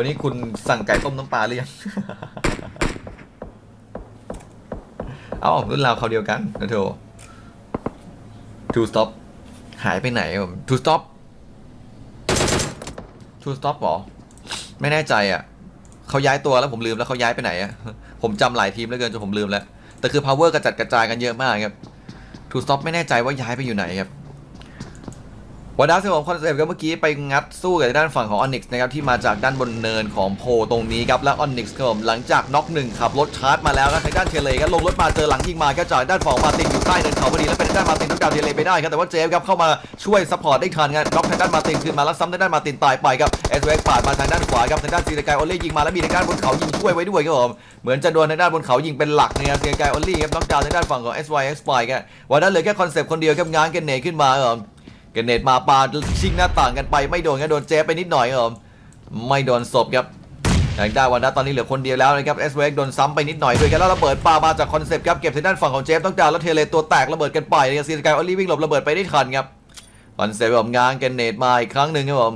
วันนี้คุณสั่งไก่ต้มน้ำปลาหรือยัง เอา้ารุ่นราวเขาเดียวกันนะเธอ Two stop หายไปไหนผม Two stop Two stop หรอ ไม่แน่ใจอะ เขาย้ายตัวแล้วผมลืมแล้วเขาย้ายไปไหนอะ ผมจำหลายทีมแล้วเกินจนผมลืมแล้ว แต่คือ power กระจัดกระจายกันเยอะมากครับ Two stop ไม่แน่ใจว่าย้ายไปอยู่ไหนครับ วันดาวเซลของคอนเซปต์ก็เมื่อกี้ไปงัดสู้กับด้านฝั่งของ Onyx นะครับที่มาจากด้านบนเนินของโพตรงนี้ครับและ Onyx ครับหลังจากน็อกหนึ่งขับรถชาร์จมาแล้วครับทางด้านเทเลก็ลงรถมาเจอหลังยิงมาก็จ่ากด้านฝั่งมาตินอยู่ใต้เนินเขาพอดีแล้วเป็นด้านมาตินน็อกดาวเทเลไปได้ครับแต่ว่าเจฟครับเข้ามาช่วยซัพพอร์ตได้ทันครับน็อกทางด้านมาตินคืนมาแล้วซ้ำทางด้านมาตินตายไปครับเอสเวกปาดมาทางด้านขวาครับทางด้านซีเดกายโอเล่ยิงมาแล้วมีทางด้านบนเขายิงช่วยไว้ด้วยครับผมเหมือนจะโดนทางด้านบนเขายิงเป็นหลักนะครับซีเดกายโอเล่ครับน็อกดาวน์ทางด้านฝั่งของ SYX ไปครับวันนั้นเหลือแค่คอนเซปต์คนเดียวครับง้างกันเน่ขึ้นมาครับ เกรเนตมาปาชิงหน้าต่างกันไปไม่โดนก็โดนเจฟไปนิดหน่อยครับไม่โดนศพครับทางด้านวันนั้นตอนนี้เหลือคนเดียวแล้วนะครับเอสเวกโดนซ้ำไปนิดหน่อยด้วยกันแล้วระเบิดปามาจากคอนเซปต์ครับเก็บทางด้านฝั่งของเจฟต้องดาวแล้วเทเลตัวแตกระเบิดกันไปนะครับซีสกายออลลี่วิ่งหลบระเบิดไปได้ทันครับคอนเซปต์ผมง้างเกนเนตมาอีกครั้งหนึ่งครับผม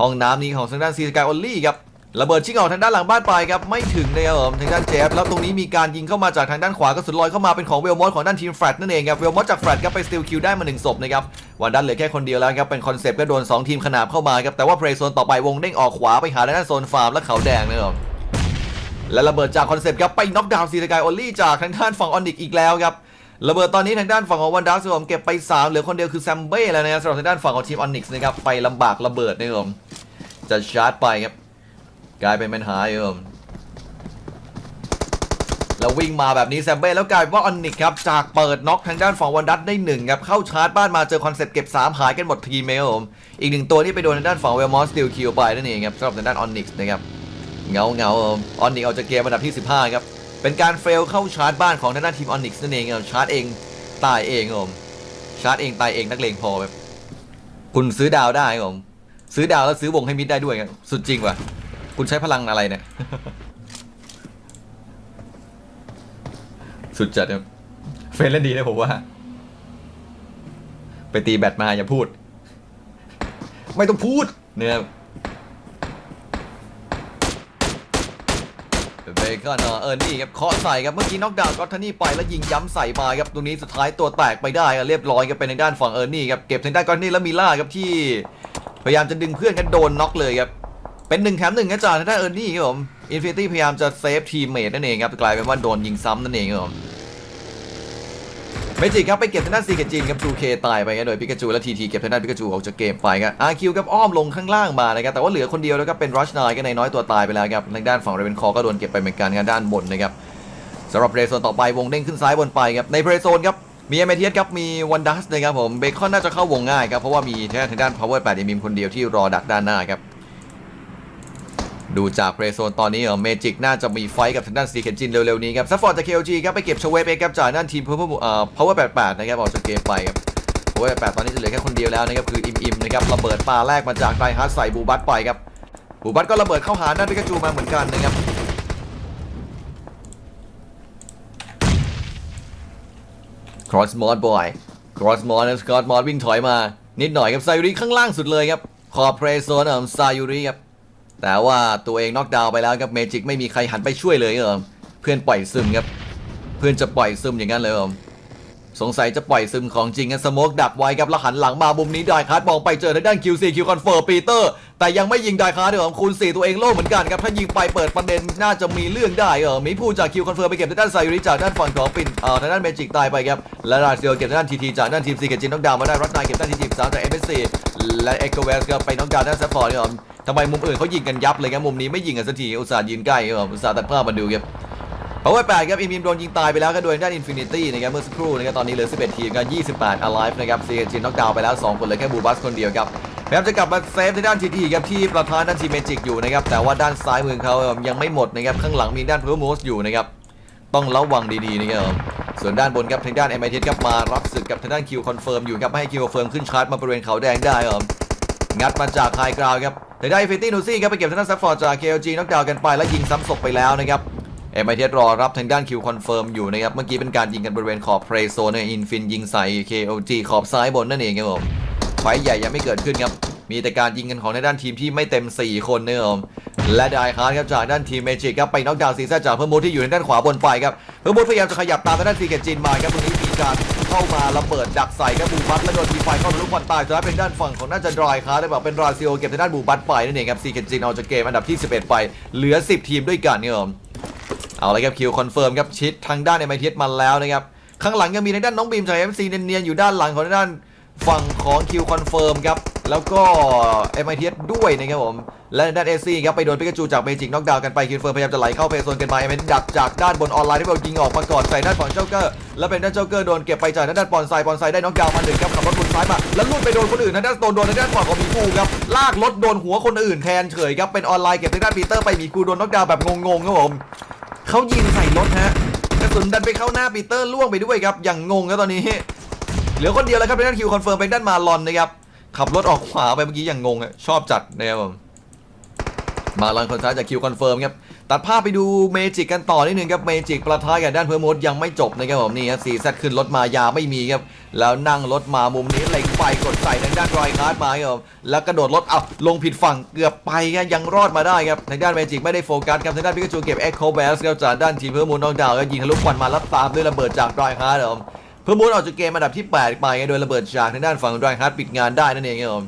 ห้องน้ำนี้ของทางด้านซีสกายออลลี่ครับ ระเบิดชิงออกทางด้านหลังบ้านไปครับไม่ถึงเลยครับผมทางด้านเจฟแล้วตรงนี้มีการยิงเข้ามาจากทางด้านขวากระสุนลอยเข้ามาเป็นของเวลมอสของด้านทีมแฟลตนั่นเองครับเวลมอสจากแฟลตครับไปสติลคิวได้มาหนึ่งศพนะครับวันดันเหลือแค่คนเดียวแล้วครับเป็นคอนเซปต์ก็โดน 2 ทีมขนาบเข้ามาครับแต่ว่าเพลย์โซนต่อไปวงเด้งออกขวาไปหาด้านโซนฟาร์มและเขาแดงนะครับและระเบิดจากคอนเซปต์ครับไปน็อกดาวน์ซีรกายโอลลี่จากทางด้านฝั่งออนิกอีกแล้วครับระเบิดตอนนี้ทางด้านฝั่งของวันดัสผมเก็บไป 3 เหลือคนเดียวคือแซมเบ้แล้วนะครับสำหรับทางด้านฝั่งของทีมออนิกส์นะครับไปลำบากระเบิดนะครับผมจะชาร์จไปครับ กลายเป็นปัญหาครับผมแล้ววิ่งมาแบบนี้แซมเบ้แล้วกลายว่าออนนิกครับ จากเปิดน็อกทางด้านฝั่งวันดัตได้หนึ่งครับ เข้าชาร์จบ้านมาเจอคอนเซ็ปต์เก็บ 3 หายกันหมดทีมเมลผมอีกหนึ่งตัวที่ไปโดนทางด้านฝั่งเวลมอสติลคิวไปนั่นเองครับสำหรับทางด้านออนนิกส์นะครับเงาเงาออนนิกเอาจากเกมอันดับที่ 15 ครับ เป็นการเฟลเข้าชาร์จบ้านของทางด้านทีมออนนิกส์นั่นเองครับชาร์จเองตายเองครับผมชาร์จเองตายเองนักเลงพอแบบคุณซื้อดาวได้ครับผมซื้อดาวแล้วซื้อวงให้มิดได้ด้วยครับสุดจริงว่ะ คุณใช้พลังอะไรเนี่ย สุดจัดครับเฟรนเล่นดีนะผมว่า ไปตีแบตมาอย่าพูด ไม่ต้องพูดเนี่ยเบคอนเออร์นี่ครับเคาะใส่ครับเมื่อกี้น็อกดาวน์ก็ทานี่ไปแล้วยิงย้ำใส่มาครับตรงนี้สุดท้ายตัวแตกไปได้ครับเรียบร้อยครับเป็นทางด้านฝั่งเออร์นี่ครับเก็บทางด้านก็อตทานี่แล้วมีล่าครับที่ พยายามจะดึงเพื่อนกันโดนน็อกเลยครับ เป็นหนึ่งแถมหนึ่งนะจ๊ะทางด้านเออร์นี่ครับผมอินฟินิตี้พยายามจะเซฟทีมเมทนั่นเองครับกลายเป็นว่าโดนยิงซ้ำนั่นเองครับผมเมจิครับไปเก็บทางด้านซีเกจินครับ 2K ตายไปครับโดยปิกาจูและทีทีเก็บทางด้านปิกาจูออกจากเกมไปครับอาคิวครับอ้อมลงข้างล่างมานะครับแต่ว่าเหลือคนเดียวแล้วก็เป็นรัชนายก็ในน้อยตัวตายไปแล้วครับทางด้านฝั่งเรเวนคอก็โดนเก็บไปเหมือนกันครับด้านบนนะครับสำหรับเพลย์โซนต่อไปวงเด้งขึ้นซ้ายบนไปครับในเพลย์โซนครับมีเอเมเทียสครับมีวันดัสนะครับผมเบคอนน่าจะเข้าวงง่ายครับเพราะว่ามีทางด้าน power 8ยังมีคนเดียวที่รอดักด้านหน้าครับ ดูจากเพรโซนตอนนี้เออเมจิกน่าจะมีไฟท์กับทางด้านซีเคนจินเร็วๆนี้ครับซัฟฟอร์ดจาก KLG ครับไปเก็บชเวฟเองครับจากด้านทีมเพิ่มเอ่อ power 88นะครับออกจากเกมไปครับ power 88ตอนนี้จะเหลือแค่คนเดียวแล้วนะครับคืออิมอิมนะครับระเบิดปลาแรกมาจากไดฮาร์ดใส่บูบัตไปครับบูบัตก็ระเบิดเข้าหาด้านพิกาจูมาเหมือนกันนะครับครอสมอดบอยครอสมอดนะสกอตมอดวิ่งถอยมา นิดหน่อยครับซายูริข้างล่างสุดเลยครับขอบเพรโซนเอ่อซายูริครับ แต่ว่าตัวเองน็อกดาวน์ไปแล้วครับเมจิกไม่มีใครหันไปช่วยเลยครับเพื่อนปล่อยซึมครับ เพื่อนจะปล่อยซึมอย่างนั้นเลยครับสงสัยจะปล่อยซึมของจริงกันสโมกดักไว้ครับแล้วหันหลังมามุมนี้ไดคาร์ดมองไปเจอทางด้าน QC คิวคอนเฟิร์มปีเตอร์ แต่ยังไม่ยิงไดคาร์ดเดี๋ยวคูณ4ตัวเองโล่เหมือนกันครับ ถ้ายิงไปเปิดประเด็นน่าจะมีเรื่องได้เออมีผู้จากคิวคอนเฟิร์มไปเก็บทางด้านไซริจากด้านฝั่งของปินเอ่อทางด้านเมจิกตายไปครับและราเซียเก็บทางด้านทีทีจากด้านทีมซีเกจินน็อกดาวมาได้รัตนายเก็บด้านทีทีสามจากเอ็มเอสซีและเอ็กโกเวสก็ไปน็อกดาวน์ด้านแซฟฟอร์ดครับ ทำไมมุมอื่นเขายิงกันยับเลยครับมุมนี้ไม่ยิงกันสักทีอุตส่าห์ยืนใกล้ครับอุตส่าห์ตัดภาพมาดูครับเพราะว่าแปดครับอิมอิมโดนยิงตายไปแล้วก็โดยด้านอินฟินิตี้นะครับเมื่อสักครู่นะครับตอนนี้เหลือ 11 ทีมกัน28 alive นะครับซีจินน็อกดาวน์ไปแล้ว 2 คนเหลยแค่บูบัสคนเดียวครับพยายามจะกลับมาเซฟที่ด้านทีทีครับที่ประธานด้านทีมเมจิกอยู่นะครับแต่ว่าด้านซ้ายมือเขายังไม่หมดนะครับข้างหลังมีด้านเพอร์โมสอยู่นะครับต้องระวังดีๆนะครับส่วนด้านบนครับทางด้านเอ็มไอทีครับมารับศึกกับทางด้านคิวคอนเฟิร์มอยู่ครับให้คิวคอนเฟิร์มขึ้นชาร์จมาบริเวณเขาแดงได้ครับงัดมาจากไฮกราวครับ แต่ได้ฟิตตี้นูซี่ครับไปเก็บทางด้านซัฟฟอร์ดจาก KLG น็อกดาวน์กันไปแล้วยิงซ้ำศพไปแล้วนะครับเอ็มไอเทสรอรับทางด้านคิวคอนเฟิร์มอยู่นะครับ เมื่อกี้เป็นการยิงกันบริเวณขอบเพรโซนอินฟินยิงใส่ KLG ขอบซ้ายบนนั่นเองครับผมไฟใหญ่ยังไม่เกิดขึ้นครับ มีแต่การยิงกันของในด้านทีมที่ไม่เต็ม 4 คนนะครับผม และไดฮาร์ดครับจากด้านทีมเมจิกครับไปน็อกดาวน์ซีซ่าจากเพิ่มมูดที่อยู่ในด้านขวาบนไปครับเพิ่มมูดพยายามจะขยับตามทางด้านซีเกตจินมาครับตรงนี้มีการเข้ามาระเบิดดักใส่ครับบูบัตและโดนทีไฟเข้าทะลุควันตายจะได้เป็นด้านฝั่งของน่าจะดรายคาร์ได้แบบเป็นราซิโอเก็บทางด้านบูบัตไปนั่นเองครับซีเกตจินเอาจากเกมอันดับที่ 11 ไป เหลือ 10 ทีมด้วยกันครับผมเอาลยครับคิวคอนเฟิร์มครับชิดทางด้าน m อ t มาแล้วนะครับข้างหลังยังมีทางด้านน้องบีมจาก MC เนียนๆอยู่ด้านหลังของทางด้านฝั่งของคิวคอนเฟิร์มครับ แล้วก็ m อ t ด้วยนะครับผม และด้านเอซี่ครับไปโดนปิกาจูจากเมจิกน็อกดาวน์กันไปคิวคอนเฟิร์มพยายามจะไหลเข้าเพย์โซนกันมา m อ t ดักจากด้านบนออนไลน์ที่เรายิงออกมาก่อนใส่ด้านฝั่งเจ้าเกอร์แล้วเป็นด้านเจ้าเกอร์โดนเก็บไปจากด้านปอนไซปอนไซได้น็อกดาวน์มาหนึ่งครับขับรถบนซ้ายมาแล้วลุ่นไปโดนคนอื่นทางด้านโดนโดนด้านฝั่งของมีคูครับลากรถโดนหัวคนอื่นแทนเฉยครับเป็นออนไลน์เก็บทางด้านปีเตอร์ไปมีคูโดนน็อกดาวน์แบบงงๆครับผมเขายิงใส่รถฮะกระสุนดันไปเข้าหน้าปีเตอร์ล่วงไปด้วยครับอย่างงงครับตอนนี้เหลือคนเดียวแล้วครับเป็นด้านคิวคอนเฟิร์มเป็นด้านมาลอนนะครับ ขับรถออกขวาไปเมื่อกี้อย่างงงอะชอบจัดนะครับผมมาลอนคนซ้ายจากคิวคอนเฟิร์มครับ ตัดภาพไปดูเมจิกกันต่อนิดนึงครับ เมจิกประทายกับด้านเพอร์มดยังไม่จบนะครับผมนี่ครับซีแซดขึ้นรถมายาไม่มีครับ แล้วนั่งรถมามุมนี้เล็งไปกดใส่ทางด้านรอยคาร์ดมาครับผมแล้วกระโดดรถอับลงผิดฝั่งเกือบไปครับยังรอดมาได้ครับทางด้านเมจิกไม่ได้โฟกัสครับทางด้านพิกาจูเก็บเอ็กโคแบสครับจากด้านทีมเพื่อมูนนอกดาวก็ยิงทะลุควันมาแล้วตามด้วยระเบิดจากรอยคาร์ดครับผม พื่อมูนออกจากเกมอันดับที่ 8 ไปครับโดยระเบิดจากทางด้านฝั่งรอยคาร์ดปิดงานได้นั่นเองครับผม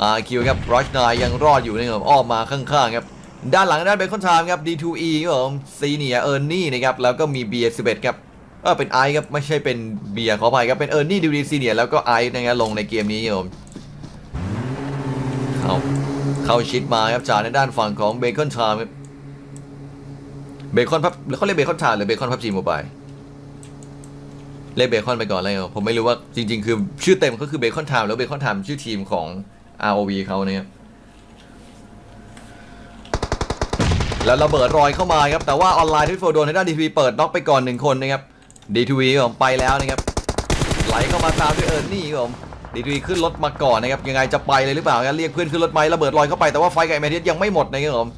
อาคิวครับรอชนายยังรอดอยู่นะครับอ้อมมาข้างๆครับด้านหลังด้านเบคอนไทม์ครับ D2E ครับผมซีเนียเออร์นี่นะครับแล้วก็มีเบียร์11ครับเออเป็นไอครับไม่ใช่เป็นเบียร์ขออภัยครับเป็นเออร์นี่ดีดีซีเนียแล้วก็ไอนะครับลงในเกมนี้ครับผมเข้าเข้าชิดมาครับจากในด้านฝั่งของเบคอนไทม์ครับเบคอนพับเขาเรียกเบคอนไทม์หรือเบคอนพับจีโมบาย เรียกเบคอนไปก่อนเลยครับผมไม่รู้ว่าจริง ๆ คือชื่อเต็มก็คือเบคอนไทม์แล้วเบคอนไทม์ชื่อทีมของ ROV เขาเนี่ยแล้วระเบิดรอยเข้ามาครับ แต่ว่าออนไลน์ที่โฟโดนในด้านดีทีวีเปิดน็อกไปก่อนหนึ่งคนนะครับดีทีวีผมไปแล้วนะครับไหลเข้ามาตามด้วยเอิร์นนี่ครับผมดีทีวีขึ้นรถมาก่อนนะครับยังไงจะไปเลยหรือเปล่าครับเรียกเพื่อนขึ้นรถไหมระเบิดลอยเข้าไปแต่ว่าไฟกับไอเมเดียยังไม่หมดนะครับผม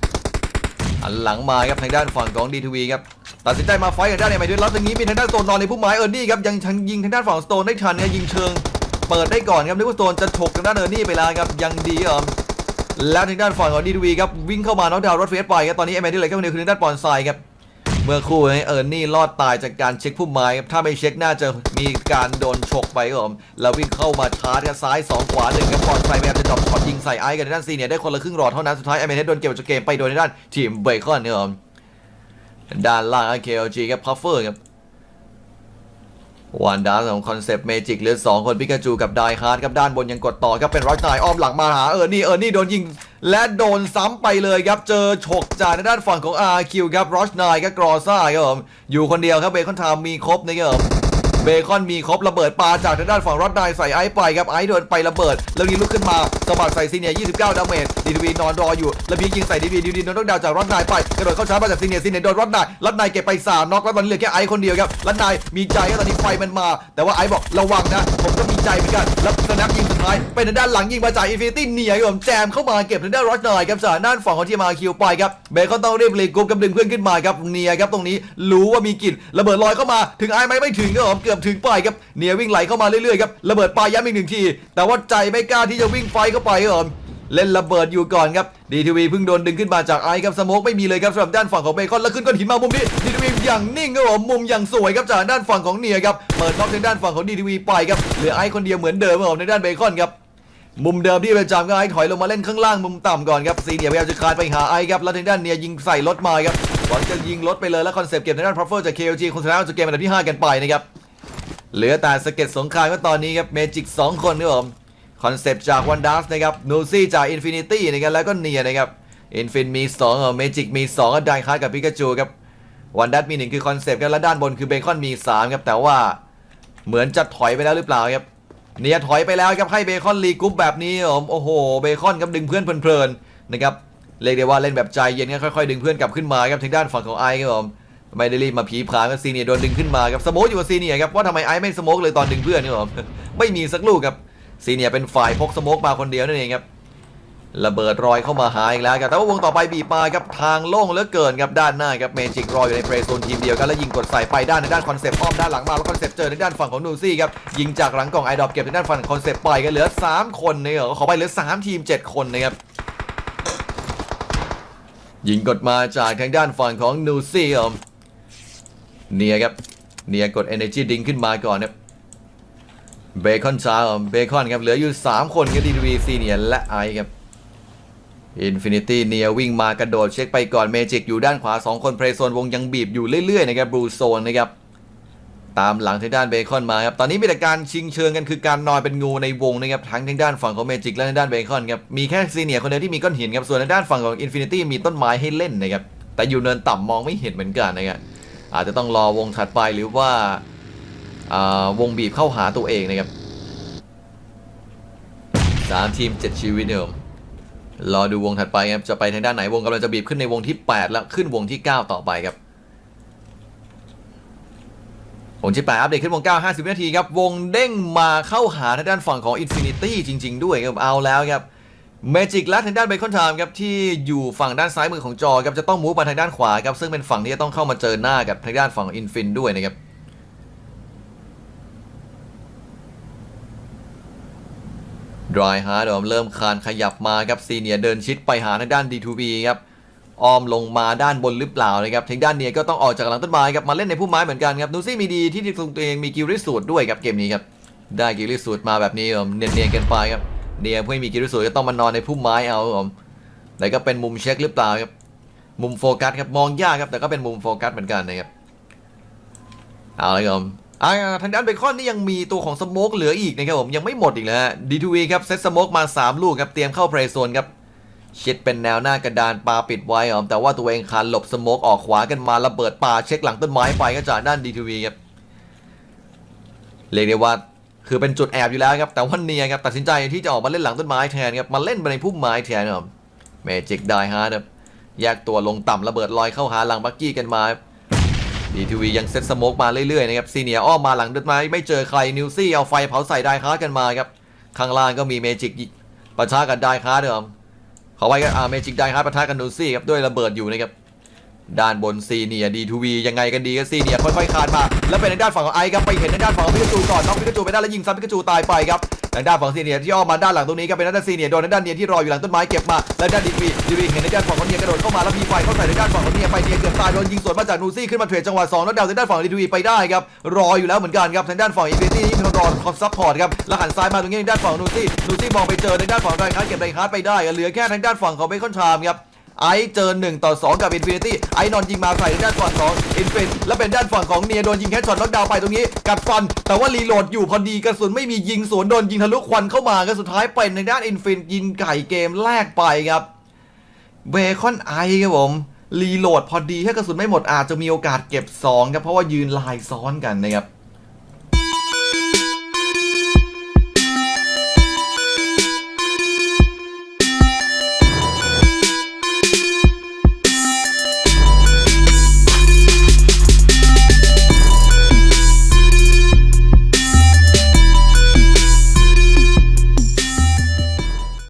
หันหลังมาครับทางด้านฝั่งของดีทีวีครับตัดสินใจมาไฟกับด้านไอเมเดียแล้วตรงนี้มีทางด้านโซนนอนในผู้หมไม้เออร์นี่ครับยังทันยิงทางด้านฝั่งสโตนได้ทันเนี่ยยิงเชิง เปิดได้ก่อนครับนึกว่าโซนจะฉกทางด้านเออร์นี่ไปแล้วครับยังดีครับแล้วทางด้านฝั่งของดีทวีครับวิ่งเข้ามาน็อกดาวรถเฟสไปครับตอนนี้เอเมที่เหลือแค่คนเดียวคือทางด้านปอนไซครับ เมื่อคู่นี้เอิร์นนี่รอดตายจากการเช็คผู้ไม้ถ้าไม่เช็คน่าจะมีการโดนฉกไปครับผมแล้ววิ่งเข้ามาชาร์จกับซ้าย 2 ขวาหนึ่งครับปอนไซพยายามจะดรอปช็อตยิงใส่ไอซ์กันในด้านซีเนี่ยได้คนละครึ่งหลอดเท่านั้นสุดท้ายไอเมทโดนเก็บจากเกมไปโดนในด้านทีมเบคอนครับผมด้านล่างเคอจีครับพัฟเฟอร์ครับ วันดาสของคอนเซปต์เมจิกเหลือสองคนพิกาจูกับไดฮาร์ดครับด้านบนยังกดต่อครับเป็นรอยนายอ้อมหลังมาหาเออร์นี่เออร์นี่โดนยิง และโดนซ้ำไปเลยครับ เจอฉกจากในด้านฝั่งของ RQ ครับรอชนายก็กรอซ่าครับผมอยู่คนเดียวครับเบคอนทามมีครบนะครับผม เบคอนมีครบระเบิดปลาจากทางด้านฝั่งรอดนายใส่ไอซ์ไปครับไอซ์โดนไประเบิด แล้วยิงลุกขึ้นมาสะบัดใส่ซีเนียร์29 ดาเมจดีทีวีนอนรออยู่แล้วพียิงใส่ดีทีวีดีทีวีโดนน็อกดาวจากรอดนายไปกระโดดเข้าชาร์จมาจากซีเนียร์ซีเนียร์โดนรอดนายรอดนายเก็บไปสามน็อกแล้วตอนนี้เหลือแค่ไอซ์คนเดียวครับรอดนายมีใจครับตอนนี้ไฟมันมา แต่ว่าไอซ์บอกระวังนะ ผมก็มีใจเหมือนกันแล้วสแนปยิงสุดท้ายเป็นทางด้านหลังยิงมาจากอินฟินิตี้เนียร์ครับผมแจมเข้ามาเก็บทางด้านรอดนายครับจากด้านฝั่งของทีมาคิวไปครับเบคอนต้องรีบรีกรุ๊ปกับดึงเพื่อนขึ้นมาครับเนียร์ครับตรงนี้รู้ว่ามีกลิ่นระเบิดลอยเข้ามาถึงไอซ์ไหมไม่ถึงครับผมเกือบถึงไปครับเนียวิ่งไหลเข้ามาเรื่อยๆครับระเบิดปลายย้ำอีกหนึ่งที แต่ว่าใจไม่กล้าที่จะวิ่งไฟเข้าไปครับเล่นระเบิดอยู่ก่อนครับดีทีวีเพิ่งโดนดึงขึ้นมาจากไอซ์ครับสโมกไม่มีเลยครับสำหรับด้านฝั่งของเบคอนแล้วขึ้นก้อนหินมามุมนี้ดีทีวีอย่างนิ่งครับผมมุมอย่างสวยครับจากด้านฝั่งของเนียครับเปิดน็อกทางด้านฝั่งของดีทีวีไปครับเหลือไอซ์คนเดียวเหมือนเดิมครับผมในด้านเบคอนครับมุมเดิมที่เประจำก็ไอ้ถอยลงมาเล่นข้างล่างมุมต่ำก่อนครับซีเนียพยายามจะคลานไปหาไอ้ครับแล้วทางด้านเนียยิงใส่รถมาครับก่อนจะยิงรถไปเลยแล้วคอนเซปต์เก็บทางด้านพรอฟเฟอร์จาก KLG คนสุดท้ายจะเกมอันดับที่ 5 กันไปนะครับ เหลือแต่สเก็ตสงครามก็ตอนนี้ครับเมจิก2คนครับผมคอนเซปต์จากวันดัสนะครับนูซี่จากอินฟินิตี้นะครับแล้วก็เนียนะครับอินฟินมี2เออเมจิกมี2ก็ไดคาร์กับพิกาจูครับวันดัสมี 1 คือคอนเซปต์ครับและด้านบนคือเบคอนมี3ครับแต่ว่าเหมือนจะถอยไปแล้วหรือเปล่าครับเนียถอยไปแล้วครับให้เบคอนรีกรุ๊ปแบบนี้ครับผมโอ้โหเบคอนครับดึงเพื่อนเพลินๆนะครับเรียกได้ว่าเล่นแบบใจเย็นก็ค่อยๆดึงเพื่อนกลับขึ้นมาครับทางด้านฝั่งของไอครับผม ไม่ได้รีบมาผีผลามกับซีเนียโดนดึงขึ้นมาครับสโมกอยู่กับซีเนียครับว่าทำไมไอซ์ไม่สโมกเลยตอนดึงเพื่อนครับผมไม่มีสักลูกครับซีเนียเป็นฝ่ายพกสโมกมาคนเดียวนั่นเองครับระเบิดรอยเข้ามาหาอีกแล้วครับแต่ว่าวงต่อไปบีบมาครับทางโล่งเหลือเกินครับด้านหน้าครับเมจิกรออยู่ในเพรสโซนทีมเดียวกันแล้วยิงกดใส่ไปด้านในด้านคอนเซปต์อ้อมด้านหลังมาแล้วคอนเซปต์เจอในด้านฝั่งของนูซี่ครับยิงจากหลังกล่องไอดอปเก็บในด้านฝั่งคอนเซปต์ไปกันเหลือ 3 คนเนี่ยขอไปเหลือ 3 ทีม 7 คนนะครับยิงกดมาจากทางด้านฝั่งของนูซี่ครับ เนียครับเนียกด Energy ดิงขึ้นมาก่อนครับเบคอนช้าครับเบคอนครับเหลืออยู่ 3 คนครับดีวีซีเนียและไอครับอินฟินิตี้เนียวิ่งมากระโดดเช็คไปก่อนเมจิกอยู่ด้านขวา 2 คนเพลย์โซนวงยังบีบอยู่เรื่อยๆนะครับบลูโซนนะครับตามหลังทางด้านเบคอนมาครับ ตอนนี้มีแต่การชิงเชิงกันคือการนอนเป็นงูในวงนะครับทั้งทางด้านฝั่งของเมจิกและทางด้านเบคอนครับ มีแค่ซีเนียคนเดียวที่มีก้อนหินครับ ส่วนทางด้านฝั่งของอินฟินิตี้มีต้นไม้ให้เล่นนะครับ แต่อยู่เนินต่ำมองไม่เห็นเหมือนกันนะครับ อาจจะต้องรอวงถัดไปหรือว่าาวงบีบเข้าหาตัวเองนะครับสามทีมเจ็ดชีวิตเดิมรอดูวงถัดไปครับจะไปทางด้านไหนวงกำลังจะบีบขึ้นในวงที่ 8 แล้วขึ้นวงที่ 9 ต่อไปครับวงที่ 8 อัปเดตขึ้นวง 9 50 นาทีครับ วงเด้งมาเข้าหาทางด้านฝั่งของ Infinity จริง ๆ ด้วยครับเอาแล้วครับ เมจิกและทางด้านเบคอนไทม์ครับที่อยู่ฝั่งด้านซ้ายมือของจอครับจะต้องมูฟมาทางด้านขวาครับซึ่งเป็นฝั่งที่จะต้องเข้ามาเจอหน้ากับทางด้านฝั่งอินฟินด้วยนะครับดรายฮาร์ดเริ่มคานขยับมาครับซีเนียเดินชิดไปหาทางด้าน D2B ครับอ้อมลงมาด้านบนหรือเปล่านะครับทางด้านเนียก็ต้องออกจากหลังต้นไม้ครับมาเล่นในพุ่มไม้เหมือนกันครับนูซี่มีดีที่ที่ตัวเองมีกิลลิสูตรด้วยครับเกมนี้ครับได้กิลลิสูตรมาแบบนี้ครับเนียนๆกันไปครับ เนียเพื่อให้มีกิลลิสูตรก็ต้องมานอนในพุ่มไม้เอาครับแล้วก็เป็นมุมเช็คหรือเปล่าครับมุมโฟกัสครับมองยากครับแต่ก็เป็นมุมโฟกัสเหมือนกันนะครับเอาเลยครับอ่าทางด้านเบคอนนี่ยังมีตัวของสโมกเหลืออีกนะครับผมยังไม่หมดอีกแล้วดีทูวีครับเซตสโมกมาสามลูกครับเตรียมเข้าเพลย์โซนครับชิดเป็นแนวหน้ากระดานปาปิดไว้อ๋อแต่ว่าตัวเองคานหลบสโมกออกขวากันมาระเบิดปาเช็คหลังต้นไม้ไปก็จากด้านดีทีวีครับเรียกได้ว่า คือเป็นจุดแอบอยู่แล้วครับ แต่ว่าเนียครับตัดสินใจที่จะออกมาเล่นหลังต้นไม้แทนครับมาเล่นไปในพุ่มไม้แทนครับเมจิกไดฮาร์ดครับแยกตัวลงต่ำระเบิดลอยเข้าหาหลังบักกี้กันมาดีทีวียังเซตสโมกมาเรื่อยๆนะครับซีเนียอ้อมมาหลังต้นไม้ไม่เจอใครนิวซี่เอาไฟเผาใส่ไดฮาร์ดกันมาครับข้างล่างก็มีเมจิกประชากันไดฮาร์ดครับขอไว้ก็อ่าเมจิกไดฮาร์ดปะทะกันนูซี่ครับด้วยระเบิดอยู่นะครับ ด้านบนซีเนียดีทูวียังไงกันดีก็ซีเนียค่อยๆคานมา แล้วเป็นทางด้านฝั่งของไอครับไปเห็นทางด้านฝั่งของพิกาจูก่อนน้องพิกาจูไปได้แล้วยิงซ้ำพิกาจูตายไปครับทางด้านฝั่งซีเนียที่อ้อมมาด้านหลังตรงนี้ครับเป็นทางด้านซีเนียโดนทางด้านเนียที่รออยู่หลังต้นไม้เก็บมาแล้วด้านดีวีดีวีเห็นทางด้านฝั่งของเนียกระโดดเข้ามาแล้วพีไฟเข้าใส่ทางด้านฝั่งของเนียไปเนียเกือบตายโดนยิงสวนมาจากนูซี่ขึ้นมาเทรดจังหวะสองแล้วดาวทางด้านฝั่งดีวีไปได้ครับรออยู่แล้วเหมือนกันครับทางด้านฝั่งอินฟินิตี้นี่เป็นรอคอมซัพพอร์ตครับแล้วหันซ้ายมาตรงนี้ทางด้านฝั่งนูซี่นูซี่มองไปเจอทางด้านฝั่งไรคาร์เก็บไรคาร์ไปได้เหลือแค่ทางด้านฝั่งของเบคอนชามครับ ไอเจอ1ต่อ 2 กับอินฟินิตี้ไอนอนยิงมาใส่ด้านฝั่งของอินฟินแล้วเป็นด้านฝั่งของเนียโดนยิงแค่ช็อตน็อกดาวน์ไปตรงนี้ กัดฟัน แต่ว่ารีโหลดอยู่พอดีกระสุนไม่มียิงสวนโดนยิงทะลุควันเข้ามาก็สุดท้ายเป็นในด้านอินฟินยิงไก่เกมแรกไปครับเบคอนไอครับผมรีโหลดพอดีถ้ากระสุนไม่หมดอาจจะมีโอกาสเก็บ2ครับเพราะว่ายืนลายซ้อนกันนะครับ